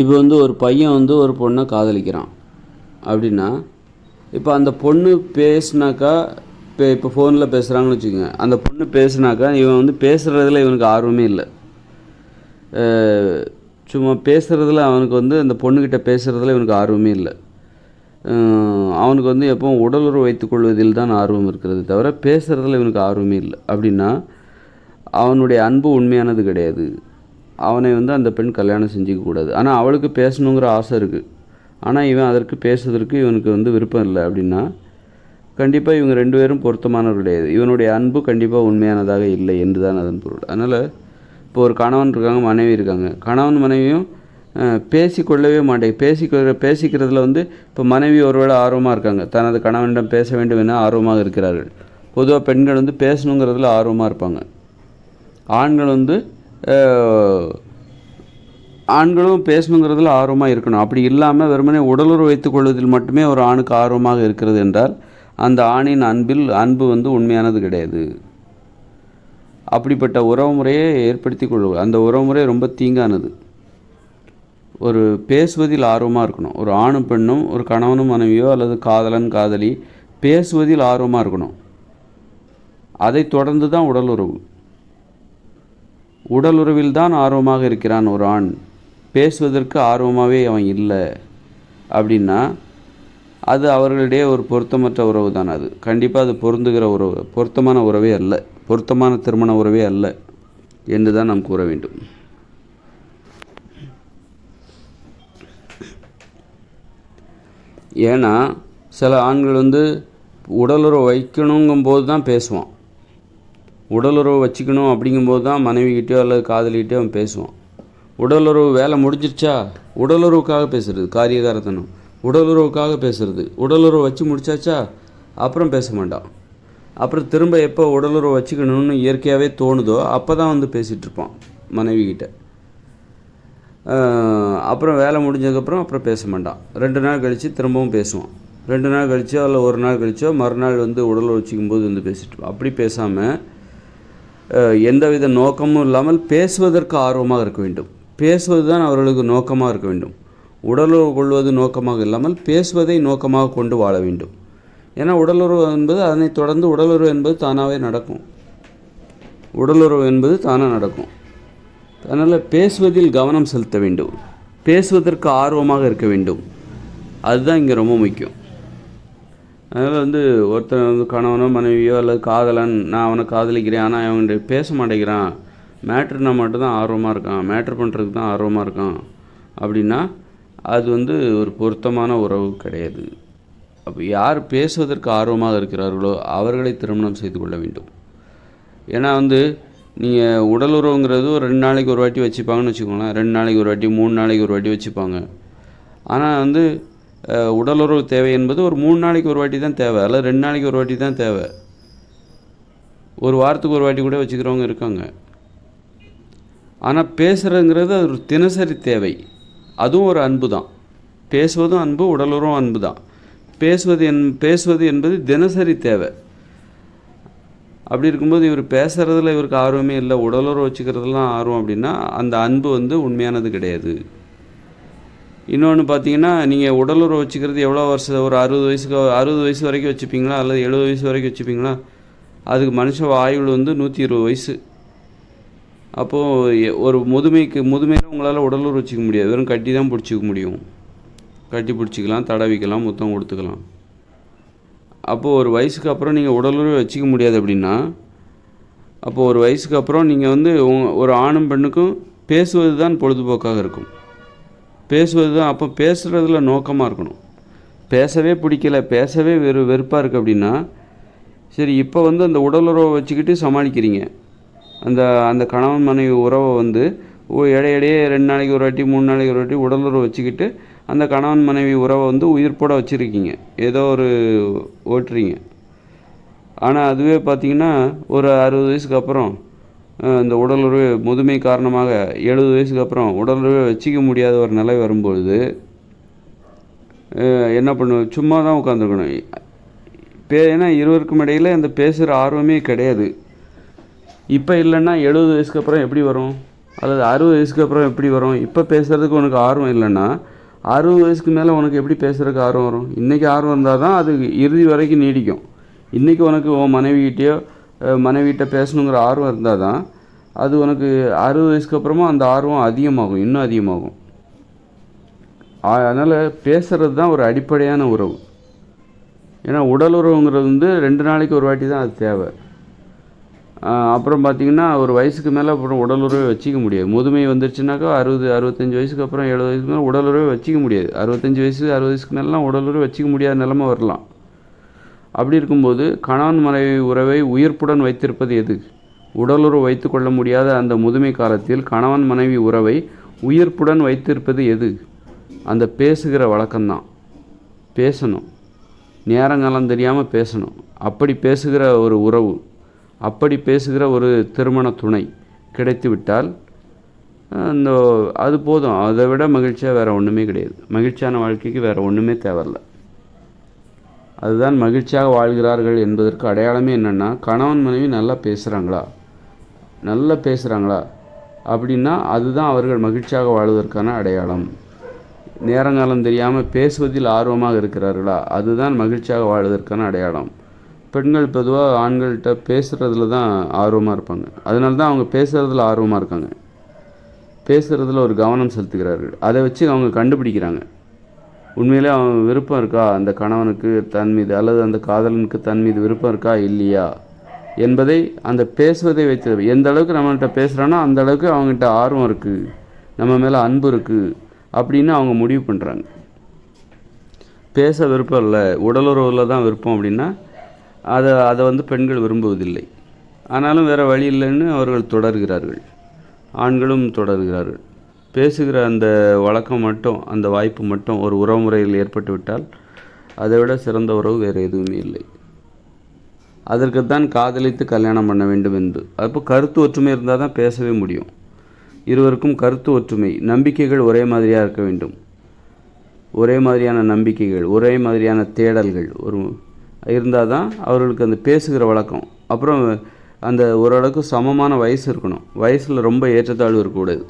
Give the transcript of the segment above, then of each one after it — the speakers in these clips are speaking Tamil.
இப்போ வந்து ஒரு பையன் வந்து ஒரு பொண்ணை காதலிக்கிறான். அப்படின்னா இப்போ அந்த பொண்ணு பேசுனாக்கா இப்போ இப்போ ஃபோனில் பேசுகிறாங்கன்னு வச்சுக்கோங்க. அந்த பொண்ணு பேசுனாக்கா இவன் வந்து பேசுகிறதுல இவனுக்கு ஆர்வமே இல்லை. சும்மா பேசுகிறதுல அவனுக்கு வந்து அந்த பொண்ணுக்கிட்ட பேசுகிறதுல இவனுக்கு ஆர்வமே இல்லை. அவனுக்கு வந்து எப்பவும் உடலுறவு வைத்துக்கொள்வதில் தான் ஆர்வம் இருக்கிறது தவிர பேசுகிறதுல இவனுக்கு ஆர்வமே இல்லை. அப்படின்னா அவனுடைய அன்பு உண்மையானது கிடையாது. அவனை வந்து அந்த பெண் கல்யாணம் செஞ்சுக்க கூடாது ஆனால் அவளுக்கு பேசணுங்கிற ஆசை இருக்குது ஆனால் இவன் அதற்கு பேசுவதற்கு இவனுக்கு வந்து விருப்பம் இல்லை அப்படின்னா கண்டிப்பாக இவங்க ரெண்டு பேரும் பொருத்தமானவர் கிடையாது. இவனுடைய அன்பு கண்டிப்பாக உண்மையானதாக இல்லை என்று தான் அதன் பொருள். அதனால் இப்போ ஒரு கணவன் இருக்காங்க மனைவி இருக்காங்க. கணவன் மனைவியும் பேசிக்கொள்ளவே மாட்டேங்க. பேசிக்கொள்ள பேசிக்கிறதுல வந்து இப்போ மனைவி ஒருவேளை ஆர்வமாக இருக்காங்க. தனது கணவனிடம் பேச வேண்டும் என ஆர்வமாக இருக்கிறார்கள். பொதுவாக பெண்கள் வந்து பேசணுங்கிறதுல ஆர்வமாக இருப்பாங்க. ஆண்கள் வந்து ஆண்களும் பேசணுங்கிறதுல ஆர்வமாக இருக்கணும். அப்படி இல்லாமல் வெறுமனே உடலுறவு வைத்துக் கொள்வதில் மட்டுமே ஒரு ஆணுக்கு ஆர்வமாக இருக்கிறது என்றால் அந்த ஆணின் அன்பில் அன்பு வந்து உண்மையானது கிடையாது. அப்படிப்பட்ட உறவுமுறையை ஏற்படுத்தி கொள்வது அந்த உறவுமுறை ரொம்ப தீங்கானது. ஒரு பேசுவதில் ஆர்வமாக இருக்கணும். ஒரு ஆணும் பெண்ணும் ஒரு கணவனும் மனைவியோ அல்லது காதலன் காதலி பேசுவதில் ஆர்வமாக இருக்கணும். அதை தொடர்ந்து தான் உடலுறவு. உடலுறவில் தான் ஆர்வமாக இருக்கிறான் ஒரு ஆண். பேசுவதற்கு ஆர்வமாகவே அவன் இல்லை. அப்படின்னா அது அவர்களிடையே ஒரு பொருத்தமற்ற உறவு தான் அது. கண்டிப்பாக அது பொருந்துகிற உறவு பொருத்தமான உறவே அல்ல. பொருத்தமான திருமண உறவே அல்ல என்று தான் நாம் கூற வேண்டும். ஏன்னா சில ஆண்கள் வந்து உடலுறவு வைக்கணுங்கும்போது தான் பேசுவான். உடலுறவு வச்சுக்கணும் அப்படிங்கும்போது தான் மனைவிக்கிட்டேயோ அல்லது காதலிக்கிட்டயோ அவன் பேசுவான். உடலுறவு வேலை முடிஞ்சிருச்சா? உடலுறவுக்காக பேசுறது காரியகாரத்தனம். உடலுறவுக்காக பேசுறது. உடலுறவு வச்சு முடிச்சாச்சா? அப்புறம் பேச மாட்டான். அப்புறம் திரும்ப எப்போ உடலுறவு வச்சுக்கணும்னு இயற்கையாகவே தோணுதோ அப்போ தான் வந்து பேசிகிட்டு இருப்பான் மனைவிக்கிட்ட அப்புறம் வேலை முடிஞ்சதுக்கப்புறம் அப்புறம் பேச மாட்டான். ரெண்டு நாள் கழித்து திரும்பவும் பேசுவான். ரெண்டு நாள் கழிச்சோ இல்லை ஒரு நாள் கழிச்சோ மறுநாள் வந்து உடல் வச்சுக்கும் போது வந்து பேசிட்டு அப்படி பேசாமல் எந்தவித நோக்கமும் இல்லாமல் பேசுவதற்கு ஆர்வமாக இருக்க வேண்டும். பேசுவது தான் அவர்களுக்கு நோக்கமாக இருக்க வேண்டும். உடலுறவு கொள்வது நோக்கமாக இல்லாமல் பேசுவதை நோக்கமாக கொண்டு வாழ வேண்டும். ஏன்னா உடலுறவு என்பது அதனைத் தொடர்ந்து உடலுறவு என்பது தானாகவே நடக்கும். உடலுறவு என்பது தானாக நடக்கும். அதனால் பேசுவதில் கவனம் செலுத்த வேண்டும். பேசுவதற்கு ஆர்வமாக இருக்க வேண்டும். அதுதான் இங்கே ரொம்ப முக்கியம். அதனால் வந்து ஒருத்தன் வந்து கணவனோ மனைவியோ அல்லது காதலன் நான் அவனை காதலிக்கிறேன் ஆனால் அவன்கிட்ட பேச மாட்டேங்கிறான். மேட்ருனா மட்டும்தான் ஆர்வமாக இருக்கான். மேட்ரு பண்ணுறதுக்கு தான் ஆர்வமாக இருக்கான். அப்படின்னா அது வந்து ஒரு பொருத்தமான உறவு கிடையாது. அப்போ யார் பேசுவதற்கு ஆர்வமாக இருக்கிறார்களோ அவர்களை திருமணம் செய்து கொள்ள வேண்டும். ஏன்னா வந்து நீங்கள் உடல் உறவுங்கிறது ஒரு ரெண்டு நாளைக்கு ஒரு வாட்டி வச்சுப்பாங்கன்னு வச்சுக்கோங்களேன். ரெண்டு நாளைக்கு ஒரு வாட்டி மூணு நாளைக்கு ஒரு வாட்டி வச்சுப்பாங்க. ஆனால் வந்து உடலுறவு தேவை என்பது ஒரு மூணு நாளைக்கு ஒரு வாட்டி தான் தேவை அல்லது ரெண்டு நாளைக்கு ஒரு வாட்டி தான் தேவை. ஒரு வாரத்துக்கு ஒரு வாட்டி கூட வச்சுக்கிறவங்க இருக்காங்க. ஆனால் பேசுகிறதுங்கிறது அது ஒரு தினசரி தேவை. அதுவும் ஒரு அன்பு தான். பேசுவதும் அன்பு உடலுறவும் அன்பு தான். பேசுவது என் பேசுவது என்பது தினசரி தேவை. அப்படி இருக்கும்போது இவர் பேசுகிறதுல இவருக்கு ஆர்வமே இல்லை உடலுறவு வச்சுக்கிறதுலாம் ஆர்வம் அப்படின்னா அந்த அன்பு வந்து உண்மையானது கிடையாது. இன்னொன்று பார்த்தீங்கன்னா நீங்கள் உடலுறவு வச்சுக்கிறது எவ்வளோ வருஷம் ஒரு அறுபது வயசுக்கு அறுபது வயசு வரைக்கும் வச்சுப்பீங்களா? அல்லது எழுபது வயசு வரைக்கும் வச்சுப்பீங்களா? அதுக்கு மனுஷ ஆயுள் வந்து நூற்றி இருபது வயசு. அப்போது ஒரு முதுமைக்கு முதுமையில் உங்களால் உடலுறவு வச்சுக்க முடியாது. வெறும் கட்டி தான் பிடிச்சிக்க முடியும். கட்டி பிடிச்சிக்கலாம் தடவிக்கலாம் முத்தம் கொடுத்துக்கலாம். அப்போது ஒரு வயசுக்கு அப்புறம் நீங்கள் உடலுறவு வச்சுக்க முடியாது அப்படின்னா அப்போது ஒரு வயசுக்கு அப்புறம் நீங்கள் வந்து ஒரு ஆணும் பெண்ணுக்கும் பேசுவது தான் பொழுதுபோக்காக இருக்கும். பேசுவது தான் அப்போ பேசுகிறதுல நோக்கமாக இருக்கணும். பேசவே பிடிக்கல பேசவே வெறு வெறுப்பாக இருக்குது அப்படின்னா சரி இப்போ வந்து அந்த உடலுறவை வச்சுக்கிட்டு சமாளிக்கிறீங்க. அந்த அந்த கணவன் மனைவி உறவை வந்து ஓ இடையிடையே ரெண்டு நாளைக்கு ஒரு வாட்டி மூணு நாளைக்கு ஒரு வாட்டி உடலுறவு வச்சுக்கிட்டு அந்த கணவன் மனைவி உறவை வந்து உயிர்ப்போட வச்சுருக்கீங்க. ஏதோ ஒரு ஓட்டுறீங்க. ஆனால் அதுவே பார்த்திங்கன்னா ஒரு அறுபது வயசுக்கு அப்புறம் இந்த உடலுறவு முதுமை காரணமாக எழுபது வயசுக்கு அப்புறம் உடலுறவை வச்சிக்க முடியாத ஒரு நிலை வரும்பொழுது என்ன பண்ணுவோம் சும்மா தான் உட்காந்துருக்கணும் பே ஏன்னா இருவருக்கும் இடையில் அந்த பேசுகிற ஆர்வமே கிடையாது. இப்போ இல்லைன்னா எழுபது வயசுக்கு அப்புறம் எப்படி வரும்? அல்லது அறுபது வயசுக்கு அப்புறம் எப்படி வரும்? இப்போ பேசுகிறதுக்கு உனக்கு ஆர்வம் இல்லைன்னா அறுபது வயசுக்கு மேலே உனக்கு எப்படி பேசுகிறதுக்கு ஆர்வம் வரும்? இன்றைக்கி ஆர்வம் இருந்தால் தான் அது இறுதி வரைக்கும் நீடிக்கும். இன்றைக்கி உனக்கு உன் மனைவிகிட்டேயோ மனைவிகிட்ட பேசணுங்கிற ஆர்வம் இருந்தால் தான் அது உனக்கு அறுபது வயசுக்கு அப்புறமா அந்த ஆர்வம் அதிகமாகும் இன்னும் அதிகமாகும். அதனால் பேசுகிறது தான் ஒரு அடிப்படையான உறவு. ஏன்னா உடல் உறவுங்கிறது வந்து ரெண்டு நாளைக்கு ஒரு வாட்டி தான் அது தேவை. அப்புறம் பார்த்திங்கன்னா ஒரு வயசுக்கு மேலே அப்புறம் உடல் உறவை வச்சிக்க முடியாது. முதுமை வந்துருச்சுனாக்கா அறுபது அறுபத்தஞ்சு வயசுக்கு அப்புறம் எழுபது வயசுக்கு மேலே உடல் உறவை வச்சிக்க முடியாது. அறுபத்தஞ்சு வயசு அறுபது வயசுக்கு மேலாம் உடல் உறவை வச்சிக்க முடியாத நிலமை வரலாம். அப்படி இருக்கும்போது கணவன் மனைவி உறவை உயிர்ப்புடன் வைத்திருப்பது எது? உடலுறவு வைத்து கொள்ள முடியாத அந்த முதுமை காலத்தில் கணவன் மனைவி உறவை உயிர்ப்புடன் வைத்திருப்பது எது? அந்த பேசுகிற வழக்கம்தான். பேசணும். நேரங்காலம் தெரியாமல் பேசணும். அப்படி பேசுகிற ஒரு உறவு அப்படி பேசுகிற ஒரு திருமண துணை கிடைத்து விட்டால் அந்த அது போதும். அதை விட மகிழ்ச்சியாக வேறு ஒன்றுமே கிடையாது. மகிழ்ச்சியான வாழ்க்கைக்கு வேறு ஒன்றுமே தேவையில்ல. அதுதான் மகிழ்ச்சியாக வாழ்கிறார்கள் என்பதற்கு அடையாளமே என்னென்னா கணவன் மனைவி நல்லா பேசுகிறாங்களா நல்லா பேசுகிறாங்களா அப்படின்னா அதுதான் அவர்கள் மகிழ்ச்சியாக வாழ்வதற்கான அடையாளம். நேரங்காலம் தெரியாமல் பேசுவதில் ஆர்வமாக இருக்கிறார்களா? அதுதான் மகிழ்ச்சியாக வாழ்வதற்கான அடையாளம். பெண்கள் பொதுவாக ஆண்கள்கிட்ட பேசுகிறதுல தான் ஆர்வமாக இருப்பாங்க. அதனால தான் அவங்க பேசுகிறதுல ஆர்வமாக இருக்காங்க. பேசுகிறதுல ஒரு கவனம் செலுத்துகிறார்கள். அதை வச்சு அவங்க கண்டுபிடிக்கிறாங்க. உண்மையிலே அவன் விருப்பம் இருக்கா? அந்த கணவனுக்கு தன் மீது அல்லது அந்த காதலனுக்கு தன் மீது விருப்பம் இருக்கா? இல்லையா? என்பதை அந்த பேசுவதை வைத்து எந்த அளவுக்கு நம்மகிட்ட பேசுகிறானோ அந்த அளவுக்கு அவங்ககிட்ட ஆர்வம் இருக்குது நம்ம மேலே அன்பு இருக்குது அப்படின்னு அவங்க முடிவு பண்ணுறாங்க பேச விருப்பம் இல்லை. உடலுறவில் தான் விருப்பம் அப்படின்னா அதை அதை வந்து பெண்கள் விரும்புவதில்லை. ஆனாலும் வேறு வழி இல்லைன்னு அவர்கள் தொடர்கிறார்கள். ஆண்களும் தொடர்கிறார்கள். பேசுகிற அந்த வழக்கம் மட்டும் அந்த வாய்ப்பு மட்டும் ஒரு உறவு முறையில் அதை விட சிறந்த உறவு வேறு எதுவுமே இல்லை. அதற்குத்தான் காதலித்து கல்யாணம் பண்ண வேண்டும் என்று அப்போ கருத்து ஒற்றுமை இருந்தால் தான் பேசவே முடியும். இருவருக்கும் கருத்து ஒற்றுமை நம்பிக்கைகள் ஒரே மாதிரியாக இருக்க வேண்டும். ஒரே மாதிரியான நம்பிக்கைகள் ஒரே மாதிரியான தேடல்கள் ஒரு இருந்தால் தான் அவர்களுக்கு அந்த பேசுகிற வழக்கம். அப்புறம் அந்த ஓரளவுக்கு சமமான வயசு இருக்கணும். வயசில் ரொம்ப ஏற்றத்தாழ்வு இருக்கக்கூடாது.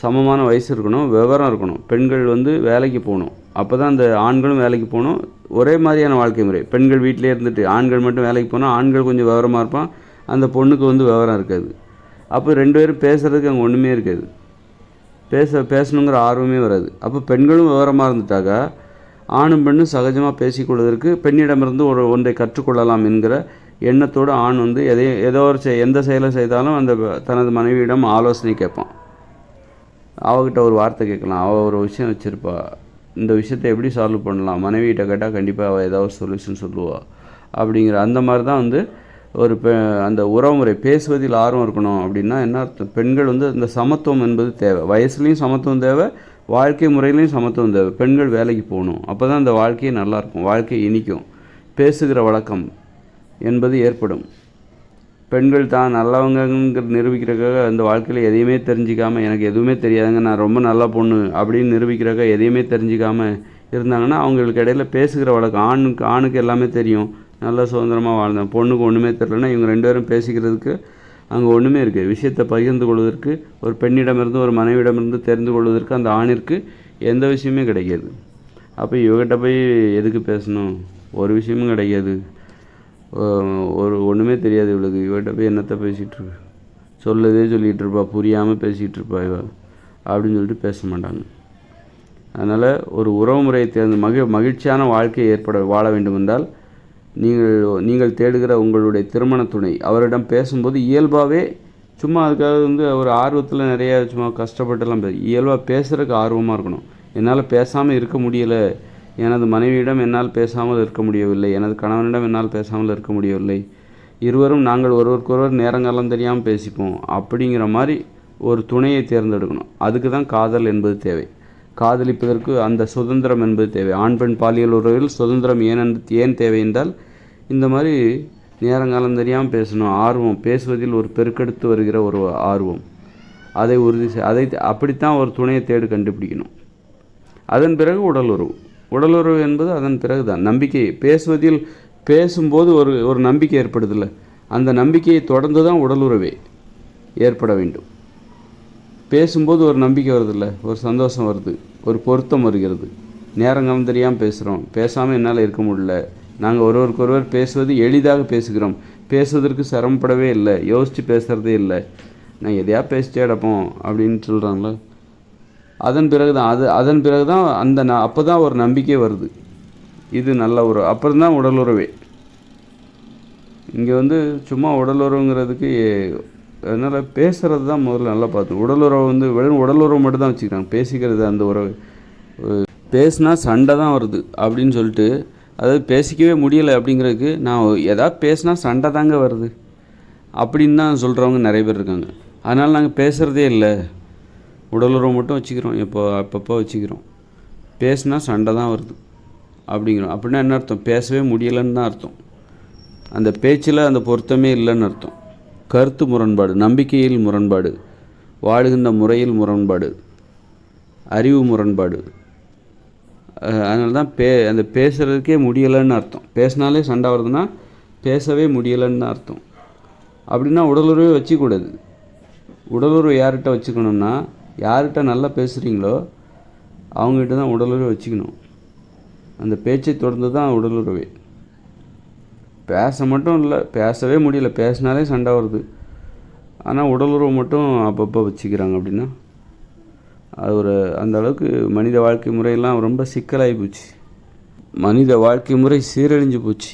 சமமான வயசு இருக்கணும் விவரம் இருக்கணும். பெண்கள் வந்து வேலைக்கு போகணும். அப்போ தான் அந்த ஆண்களும் வேலைக்கு போகணும். ஒரே மாதிரியான வாழ்க்கை முறை. பெண்கள் வீட்டிலே இருந்துட்டு ஆண்கள் மட்டும் வேலைக்கு போனால் ஆண்கள் கொஞ்சம் விவரமாக இருப்பான். அந்த பொண்ணுக்கு வந்து விவரம் இருக்காது. அப்போ ரெண்டு பேரும் பேசுகிறதுக்கு அங்கே ஒன்றுமே இருக்காது. பேச பேசணுங்கிற ஆர்வமே வராது. அப்போ பெண்களும் விவரமாக இருந்துட்டாக்கா ஆணும் பெண்ணும் சகஜமாக பேசிக்கொள்வதற்கு பெண்ணிடமிருந்து ஒரு ஒன்றை கற்றுக்கொள்ளலாம் என்கிற எண்ணத்தோடு ஆண் வந்து எதையும் ஏதோ ஒரு செய் எந்த செயலை செய்தாலும் அந்த தனது மனைவியிடம் ஆலோசனை கேட்பான். அவகிட்ட ஒரு வார்த்தை கேட்கலாம். அவள் ஒரு விஷயம் வச்சுருப்பா. இந்த விஷயத்தை எப்படி சால்வ் பண்ணலாம்? மனைவிகிட்ட கேட்டால் கண்டிப்பாக அவள் ஏதாவது சொல்யூஷன் சொல்லுவாள் அப்படிங்கிற அந்த மாதிரி தான் வந்து ஒரு பெ அந்த உறவுமுறை பேசுவதில் ஆர்வம் இருக்கணும் அப்படின்னா என்ன அர்த்தம்? பெண்கள் வந்து அந்த சமத்துவம் என்பது தேவை. வயசுலேயும் சமத்துவம் தேவை வாழ்க்கை முறையிலையும் சமத்துவம் தேவை. பெண்கள் வேலைக்கு போகணும். அப்போ தான் அந்த வாழ்க்கையே நல்லாயிருக்கும் வாழ்க்கை இனிக்கும். பேசுகிற வழக்கம் என்பது ஏற்படும். பெண்கள் தான் நல்லவங்கங்கிற நிரூபிக்கிறக்காக அந்த வாழ்க்கையில் எதையுமே தெரிஞ்சிக்காமல் எனக்கு எதுவுமே தெரியாதுங்க நான் ரொம்ப நல்ல பொண்ணு அப்படின்னு நிரூபிக்கிறக்காக எதையுமே தெரிஞ்சிக்காமல் இருந்தாங்கன்னா அவங்களுக்கு இடையில பேசுகிற வழக்கம் ஆணுக்கு ஆணுக்கு எல்லாமே தெரியும். நல்லா சுதந்திரமாக வாழ்ந்தேன். பொண்ணுக்கு ஒன்றுமே தெரிலனா இவங்க ரெண்டு பேரும் பேசிக்கிறதுக்கு அங்கே ஒன்றுமே இருக்குது விஷயத்தை பகிர்ந்து கொள்வதற்கு ஒரு பெண்ணிடமிருந்து ஒரு மனைவிடமிருந்து தெரிந்து கொள்வதற்கு அந்த ஆணிற்கு எந்த விஷயமே கிடைக்காது. அப்போ இவகிட்ட போய் எதுக்கு பேசணும்? ஒரு விஷயமும் கிடைக்காது. ஒரு ஒன்றுமே தெரியாது இவளுக்கு. இவகிட்ட போய் என்னத்தை பேசிகிட்டு இருக்கு? சொல்லதே சொல்லிகிட்டு இருப்பா. புரியாமல் பேசிகிட்டு இருப்பா இவ. அப்படின்னு சொல்லிட்டு பேச மாட்டாங்க. அதனால் ஒரு உறவு முறையை தேர்ந்து மகிழ் மகிழ்ச்சியான வாழ்க்கை ஏற்பட வாழ வேண்டுமென்றால் நீங்கள் நீங்கள் தேடுகிற உங்களுடைய திருமண துணை. அவரிடம் பேசும்போது இயல்பாகவே சும்மா அதுக்காக வந்து ஒரு ஆர்வத்தில் நிறையா சும்மா கஷ்டப்பட்டுலாம் இயல்பாக பேசுகிறதுக்கு ஆர்வமாக இருக்கணும். என்னால் பேசாமல் இருக்க முடியலை. எனது மனைவியிடம் என்னால் பேசாமல் இருக்க முடியவில்லை. எனது கணவனிடம் என்னால் பேசாமல் இருக்க முடியவில்லை. இருவரும் நாங்கள் ஒருவருக்கொருவர் நேரங்காலம் தெரியாமல் பேசிப்போம். அப்படிங்கிற மாதிரி ஒரு துணையை தேர்ந்தெடுக்கணும். அதுக்கு தான் காதல் என்பது தேவை. காதலிப்பதற்கு அந்த சுதந்திரம் என்பது தேவை. ஆண் பெண் பாலியல் உறவில் சுதந்திரம் ஏன் ஏன் தேவை என்றால் இந்த மாதிரி நேரங்காலம் தெரியாமல் பேசணும். ஆர்வம். பேசுவதில் ஒரு பெருக்கெடுத்து வருகிற ஒரு ஆர்வம். அதை உறுதி அதை அப்படித்தான் ஒரு துணையை தேடி கண்டுபிடிக்கணும். அதன் பிறகு உடல் உறவு. உடலுறவு என்பது அதன் பிறகு தான் நம்பிக்கை. பேசுவதில் பேசும்போது ஒரு ஒரு நம்பிக்கை ஏற்படுதில்ல. அந்த நம்பிக்கையை தொடர்ந்து தான் உடலுறவே ஏற்பட வேண்டும். பேசும்போது ஒரு நம்பிக்கை வருதில்ல. ஒரு சந்தோஷம் வருது. ஒரு பொருத்தம் வருகிறது. நேரங்காலம் தெரியாமல் பேசுகிறோம் பேசாமல் என்னால் இருக்க முடியல. நாங்கள் ஒருவருக்கொருவர் பேசுவது எளிதாக பேசுகிறோம். பேசுவதற்கு சிரமப்படவே இல்லை. யோசித்து பேசுகிறதே இல்லை. நான் எதையா பேசிட்டே கிடப்போம் அப்படின்னு சொல்கிறாங்களே அதன் பிறகு தான் அது அதன் பிறகு தான் அந்த ந அப்போ தான் ஒரு நம்பிக்கை வருது. இது நல்ல உறவு. அப்புறம் தான் உடல் உறவே இங்கே வந்து சும்மா உடல் உறவுங்கிறதுக்கு அதனால் பேசுகிறது தான் முதல்ல நல்லா பார்த்து. உடல் உறவு வந்து வெறும் உடல் உறவு மட்டும் தான் வச்சுக்கிறாங்க. பேசிக்கிறது அந்த உறவு. பேசுனா சண்டை தான் வருது அப்படின்னு சொல்லிட்டு அதாவது பேசிக்கவே முடியலை அப்படிங்கிறதுக்கு நான் எதாவது பேசினா சண்டை தாங்க வருது. அப்படின்னு தான் சொல்கிறவங்க நிறைய பேர் இருக்காங்க. அதனால் நாங்கள் பேசுகிறதே இல்லை. உடலுறவு மட்டும் வச்சுக்கிறோம். எப்போ அப்பப்போ வச்சுக்கிறோம். பேசுனா சண்டை தான் வருது. அப்படிங்கிறோம். அப்படின்னா என்ன அர்த்தம்? பேசவே முடியலைன்னு தான் அர்த்தம். அந்த பேச்சில் அந்த பொருத்தமே இல்லைன்னு அர்த்தம். கருத்து முரண்பாடு நம்பிக்கையில் முரண்பாடு வாழுகின்ற முறையில் முரண்பாடு அறிவு முரண்பாடு. அதனால தான் பே அந்த பேசுகிறதுக்கே முடியலைன்னு அர்த்தம். பேசினாலே சண்டை வருதுன்னா பேசவே முடியலைன்னு தான் அர்த்தம். அப்படின்னா உடலுறவே வச்சுக்கூடாது. உடலுறவு யார்கிட்ட வச்சுக்கணும்னா யார்கிட்ட நல்லா பேசுகிறீங்களோ அவங்ககிட்ட தான் உடலுறவை வச்சுக்கணும். அந்த பேச்சை தொடர்ந்து தான் உடலுறவே. பேச மட்டும் இல்லை பேசவே முடியல. பேசினாலே சண்டை வருது. ஆனால் உடலுறவு மட்டும் அப்பப்போ வச்சுக்கிறாங்க அப்படின்னா அது ஒரு அந்த அளவுக்கு மனித வாழ்க்கை முறையெல்லாம் ரொம்ப சிக்கலாகி போச்சு. மனித வாழ்க்கை முறை சீரழிஞ்சு போச்சு.